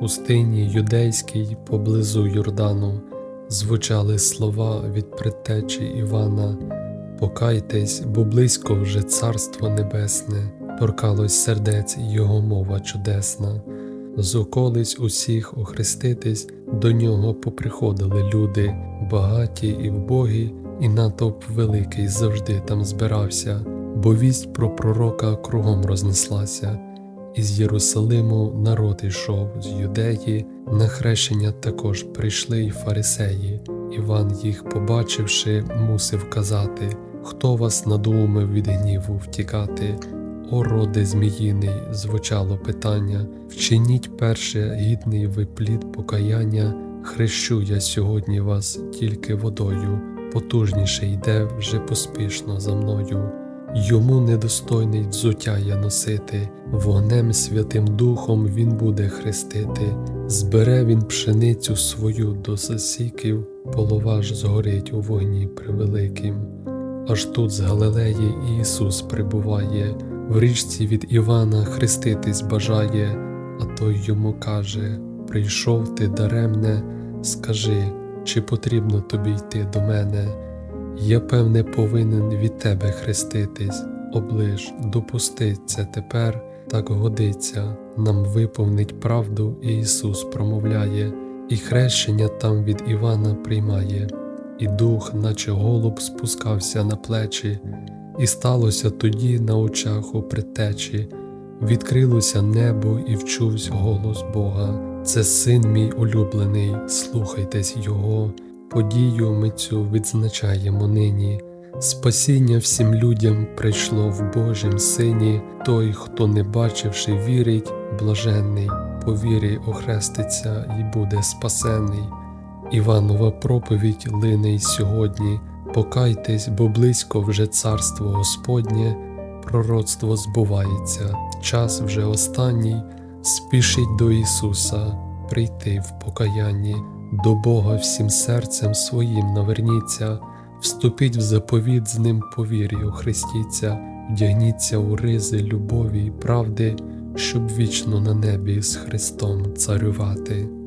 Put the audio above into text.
пустині юдейській поблизу Йордану звучали слова від предтечі Івана Покайтесь, бо близько вже Царство Небесне, торкалось сердець його мова чудесна. З околиць усіх охреститись до нього поприходили люди, багаті і вбогі, і натовп великий завжди там збирався, бо вість про пророка кругом рознеслася. Із Єрусалиму народ ішов з юдеї, на хрещення також прийшли й фарисеї. Іван їх, побачивши, мусив казати, хто вас надумав від гніву втікати. О роде зміїний, звучало питання, вчиніть перше гідний ви плід покаяння, хрещу я сьогодні вас тільки водою, потужніше йде вже поспішно за мною. Йому недостойний взуття я носити, вогнем Святим Духом він буде хрестити, збере він пшеницю свою до засіків, полова ж згорить у вогні превеликим. Аж тут з Галилеї Ісус прибуває, в річці від Івана хреститись бажає, а той йому каже: Прийшов ти даремне, скажи, чи потрібно тобі йти до мене? Я, певне, повинен від тебе хреститись, оближ, допусти це тепер, так годиться, нам виповнить правду, і Ісус промовляє, і хрещення там від Івана приймає, і дух, наче голуб, спускався на плечі, і сталося тоді на очах у предтечі, відкрилося небо і вчувсь голос Бога. Це син мій улюблений, слухайтесь Його. Подію ми цю відзначаємо нині. Спасіння всім людям прийшло в Божім Сині, той, хто не бачивши, вірить, блаженний, по вірі охреститься і буде спасений. Іванова проповідь лине й сьогодні. Покайтесь, бо близько вже царство Господнє, пророцтво збувається, час вже останній, спішіть до Ісуса, прийти в покаянні. До Бога всім серцем своїм наверніться, вступіть в заповіт з ним повір'ю, хрестіться, вдягніться у ризи любові й правди, щоб вічно на небі з Христом царювати.